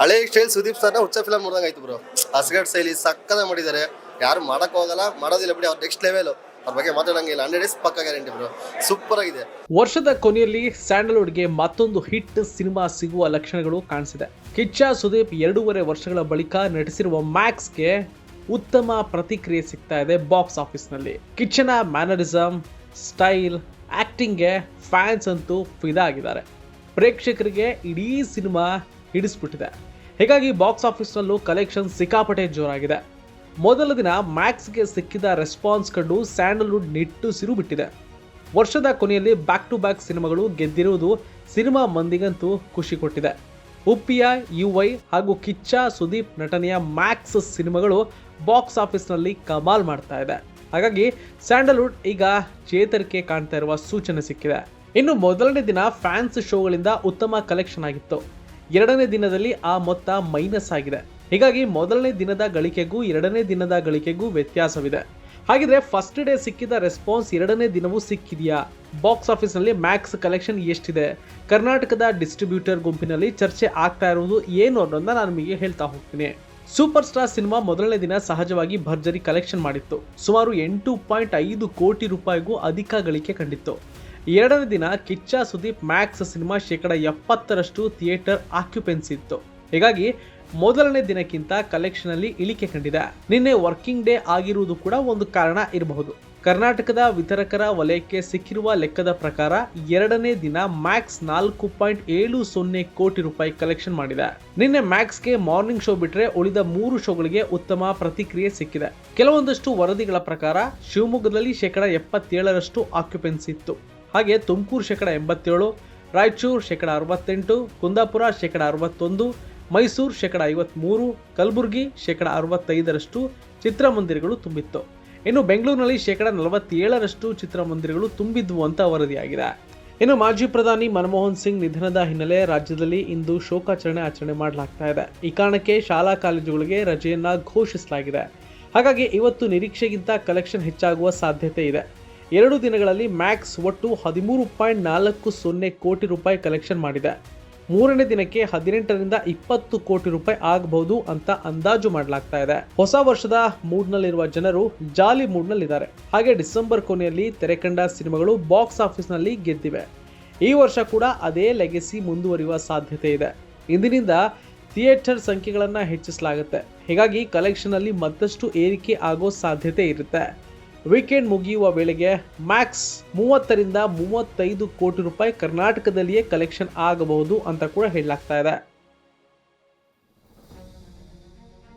ಹಳೆ ಸ್ಟೈಲ್ ಸುದೀಪ್ ಸರ್ನ ಹುಚ್ಚ ಫಿಲಮ್ ನೋಡಿದಾಗ ಆಯ್ತು ಬ್ರೋ ಹಸ್ಗಡ್ ಶೈಲಿ ಸಕ್ಕದ ಮಾಡಿದ್ದಾರೆ ಯಾರು ಮಾಡಕ್ ಹೋಗಲ್ಲ ಮಾಡೋದಿಲ್ಲ ಬಿಡಿ, ಅವ್ರು ನೆಕ್ಸ್ಟ್ ಲೆವೆಲ್ ಅವ್ರ ಬಗ್ಗೆ ಮಾತಾಡಂಗಿಲ್ಲ. ಹಂಡ್ರೆಡ್ ಡೇಸ್ ಪಕ್ಕ ಗ್ಯಾರಂಟಿ ಬ್ರೋ ಸೂಪರ್ ಆಗಿದೆ. ವರ್ಷದ ಕೊನೆಯಲ್ಲಿ ಸ್ಯಾಂಡಲ್ವುಡ್ಗೆ ಮತ್ತೊಂದು ಹಿಟ್ ಸಿನಿಮಾ ಸಿಗುವ ಲಕ್ಷಣಗಳು ಕಾಣಿಸಿದೆ. ಕಿಚ್ಚ ಸುದೀಪ್ ಎರಡೂವರೆ ವರ್ಷಗಳ ಬಳಿಕ ನಟಿಸಿರುವ ಮ್ಯಾಕ್ಸ್ಗೆ ಉತ್ತಮ ಪ್ರತಿಕ್ರಿಯೆ ಸಿಗ್ತಾ ಇದೆ ಬಾಕ್ಸ್ ಆಫೀಸ್ನಲ್ಲಿ. ಕಿಚ್ಚನ ಮ್ಯಾನರಿಸಮ್ ಸ್ಟೈಲ್ ಆ್ಯಕ್ಟಿಂಗ್ಗೆ ಫ್ಯಾನ್ಸ್ ಅಂತೂ ಫಿದಾ ಆಗಿದ್ದಾರೆ. ಪ್ರೇಕ್ಷಕರಿಗೆ ಇಡೀ ಸಿನಿಮಾ ಹಿಡಿಸ್ಬಿಟ್ಟಿದೆ. ಹೀಗಾಗಿ ಬಾಕ್ಸ್ ಆಫೀಸ್ನಲ್ಲೂ ಕಲೆಕ್ಷನ್ ಸಿಕ್ಕಾಪಟ್ಟೆ ಜೋರಾಗಿದೆ. ಮೊದಲ ದಿನ ಮ್ಯಾಕ್ಸ್ಗೆ ಸಿಕ್ಕಿದ ರೆಸ್ಪಾನ್ಸ್ ಕಂಡು ಸ್ಯಾಂಡಲ್ವುಡ್ ನಿಟ್ಟುಸಿರು ಬಿಟ್ಟಿದೆ. ವರ್ಷದ ಕೊನೆಯಲ್ಲಿ ಬ್ಯಾಕ್ ಟು ಬ್ಯಾಕ್ ಸಿನಿಮಾಗಳು ಗೆದ್ದಿರುವುದು ಸಿನಿಮಾ ಮಂದಿಗಂತೂ ಖುಷಿ ಕೊಟ್ಟಿದೆ. ಉಪ್ಪಿಯ, ಯುವೈ ಹಾಗೂ ಕಿಚ್ಚ ಸುದೀಪ್ ನಟನೆಯ ಮ್ಯಾಕ್ಸ್ ಸಿನಿಮಾಗಳು ಬಾಕ್ಸ್ ಆಫೀಸ್ನಲ್ಲಿ ಕಮಾಲ್ ಮಾಡ್ತಾ ಇದೆ. ಹಾಗಾಗಿ ಸ್ಯಾಂಡಲ್ವುಡ್ ಈಗ ಚೇತರಿಕೆ ಕಾಣ್ತಾ ಇರುವ ಸೂಚನೆ ಸಿಕ್ಕಿದೆ. ಇನ್ನು ಮೊದಲನೇ ದಿನ ಫ್ಯಾನ್ಸ್ ಶೋಗಳಿಂದ ಉತ್ತಮ ಕಲೆಕ್ಷನ್ ಆಗಿತ್ತು. ಎರಡನೇ ದಿನದಲ್ಲಿ ಆ ಮೊತ್ತ ಮೈನಸ್ ಆಗಿದೆ. ಹೀಗಾಗಿ ಮೊದಲನೇ ದಿನದ ಗಳಿಕೆಗೂ ಎರಡನೇ ದಿನದ ಗಳಿಕೆಗೂ ವ್ಯತ್ಯಾಸವಿದೆ. ಹಾಗಿದ್ರೆ ಫಸ್ಟ್ ಡೇ ಸಿಕ್ಕಿದ ರೆಸ್ಪಾನ್ಸ್ ಎರಡನೇ ದಿನವೂ ಸಿಕ್ಕಿದೆಯಾ? ಬಾಕ್ಸ್ ಆಫೀಸ್ನಲ್ಲಿ ಮ್ಯಾಕ್ಸ್ ಕಲೆಕ್ಷನ್ ಎಷ್ಟಿದೆ? ಕರ್ನಾಟಕದ ಡಿಸ್ಟ್ರಿಬ್ಯೂಟರ್ ಗುಂಪಿನಲ್ಲಿ ಚರ್ಚೆ ಆಗ್ತಾ ಇರುವುದು ಏನು ಅನ್ನೋದನ್ನ ನಾನು ನಿಮಗೆ ಹೇಳ್ತಾ ಹೋಗ್ತೀನಿ. ಸೂಪರ್ ಸ್ಟಾರ್ ಸಿನಿಮಾ ಮೊದಲನೇ ದಿನ ಸಹಜವಾಗಿ ಭರ್ಜರಿ ಕಲೆಕ್ಷನ್ ಮಾಡಿತ್ತು. ಸುಮಾರು ಎಂಟು ಪಾಯಿಂಟ್ ಐದು ಕೋಟಿ ರೂಪಾಯಿಗೂ ಅಧಿಕ ಗಳಿಕೆ ಕಂಡಿತ್ತು. ಎರಡನೇ ದಿನ ಕಿಚ್ಚ ಸುದೀಪ್ ಮ್ಯಾಕ್ಸ್ ಸಿನಿಮಾ ಶೇಕಡ ಎಪ್ಪತ್ತರಷ್ಟು ಥಿಯೇಟರ್ ಆಕ್ಯುಪೆನ್ಸಿ ಇತ್ತು. ಹೀಗಾಗಿ ಮೊದಲನೇ ದಿನಕ್ಕಿಂತ ಕಲೆಕ್ಷನ್ ಅಲ್ಲಿ ಇಳಿಕೆ ಕಂಡಿದೆ. ನಿನ್ನೆ ವರ್ಕಿಂಗ್ ಡೇ ಆಗಿರುವುದು ಕೂಡ ಒಂದು ಕಾರಣ ಇರಬಹುದು. ಕರ್ನಾಟಕದ ವಿತರಕರ ವಲಯಕ್ಕೆ ಸಿಕ್ಕಿರುವ ಲೆಕ್ಕದ ಪ್ರಕಾರ ಎರಡನೇ ದಿನ ಮ್ಯಾಕ್ಸ್ ನಾಲ್ಕು ಪಾಯಿಂಟ್ ಏಳು ಸೊನ್ನೆ ಕೋಟಿ ರೂಪಾಯಿ ಕಲೆಕ್ಷನ್ ಮಾಡಿದೆ. ನಿನ್ನೆ ಮ್ಯಾಕ್ಸ್ಗೆ ಮಾರ್ನಿಂಗ್ ಶೋ ಬಿಟ್ರೆ ಉಳಿದ ಮೂರು ಶೋಗಳಿಗೆ ಉತ್ತಮ ಪ್ರತಿಕ್ರಿಯೆ ಸಿಕ್ಕಿದೆ. ಕೆಲವೊಂದಷ್ಟು ವರದಿಗಳ ಪ್ರಕಾರ ಶಿವಮೊಗ್ಗದಲ್ಲಿ ಶೇಕಡ ಎಪ್ಪತ್ತೇಳರಷ್ಟು ಆಕ್ಯುಪೆನ್ಸಿ ಇತ್ತು. ಹಾಗೆ ತುಮಕೂರು ಶೇಕಡ ಎಂಬತ್ತೇಳು, ರಾಯಚೂರು ಶೇಕಡ ಅರವತ್ತೆಂಟು, ಕುಂದಾಪುರ ಶೇಕಡ ಅರವತ್ತೊಂದು, ಮೈಸೂರು ಶೇಕಡ ಐವತ್ತ್ಮೂರು ಕಲಬುರಗಿ ಶೇಕಡ ಅರವತ್ತೈದರಷ್ಟು ಚಿತ್ರಮಂದಿರಗಳು ತುಂಬಿತ್ತು. ಇನ್ನು ಬೆಂಗಳೂರಿನಲ್ಲಿ ಶೇಕಡ ನಲವತ್ತೇಳರಷ್ಟು ಚಿತ್ರಮಂದಿರಗಳು ತುಂಬಿದ್ವು ಅಂತ ವರದಿಯಾಗಿದೆ. ಇನ್ನು ಮಾಜಿ ಪ್ರಧಾನಿ ಮನಮೋಹನ್ ಸಿಂಗ್ ನಿಧನದ ಹಿನ್ನೆಲೆ ರಾಜ್ಯದಲ್ಲಿ ಇಂದು ಶೋಕಾಚರಣೆ ಆಚರಣೆ ಮಾಡಲಾಗ್ತಾ ಇದೆ. ಈ ಕಾರಣಕ್ಕೆ ಶಾಲಾ ಕಾಲೇಜುಗಳಿಗೆ ರಜೆಯನ್ನ ಘೋಷಿಸಲಾಗಿದೆ. ಹಾಗಾಗಿ ಇವತ್ತು ನಿರೀಕ್ಷೆಗಿಂತ ಕಲೆಕ್ಷನ್ ಹೆಚ್ಚಾಗುವ ಸಾಧ್ಯತೆ ಇದೆ. ಎರಡು ದಿನಗಳಲ್ಲಿ ಮ್ಯಾಕ್ಸ್ ಒಟ್ಟು ಹದಿಮೂರು ಪಾಯಿಂಟ್ ನಾಲ್ಕು ಸೊನ್ನೆ ಕೋಟಿ ರೂಪಾಯಿ ಕಲೆಕ್ಷನ್ ಮಾಡಿದೆ. ಮೂರನೇ ದಿನಕ್ಕೆ ಹದಿನೆಂಟರಿಂದ ಇಪ್ಪತ್ತು ಕೋಟಿ ರೂಪಾಯಿ ಆಗಬಹುದು ಅಂತ ಅಂದಾಜು ಮಾಡಲಾಗ್ತಾ ಇದೆ. ಹೊಸ ವರ್ಷದ ಮೂಡ್ನಲ್ಲಿರುವ ಜನರು ಜಾಲಿ ಮೂಡ್ನಲ್ಲಿದ್ದಾರೆ. ಹಾಗೆ ಡಿಸೆಂಬರ್ ಕೊನೆಯಲ್ಲಿ ತೆರೆಕಂಡ ಸಿನಿಮಾಗಳು ಬಾಕ್ಸ್ ಆಫೀಸ್ನಲ್ಲಿ ಗೆದ್ದಿವೆ. ಈ ವರ್ಷ ಕೂಡ ಅದೇ ಲೆಗೆಸಿ ಮುಂದುವರಿಯುವ ಸಾಧ್ಯತೆ ಇದೆ. ಇಂದಿನಿಂದ ಥಿಯೇಟರ್ ಸಂಖ್ಯೆಗಳನ್ನು ಹೆಚ್ಚಿಸಲಾಗುತ್ತೆ. ಹೀಗಾಗಿ ಕಲೆಕ್ಷನ್ ಅಲ್ಲಿ ಮತ್ತಷ್ಟು ಏರಿಕೆ ಆಗೋ ಸಾಧ್ಯತೆ ಇರುತ್ತೆ. ವೀಕೆಂಡ್ ಮುಗಿಯುವ ವೇಳೆಗೆ ಮ್ಯಾಕ್ಸ್ ಮೂವತ್ತರಿಂದ ಮೂವತ್ತೈದು ಕೋಟಿ ರೂಪಾಯಿ ಕರ್ನಾಟಕದಲ್ಲಿಯೇ ಕಲೆಕ್ಷನ್ ಆಗಬಹುದು ಅಂತ ಕೂಡ ಹೇಳಲಾಗ್ತಾ ಇದೆ.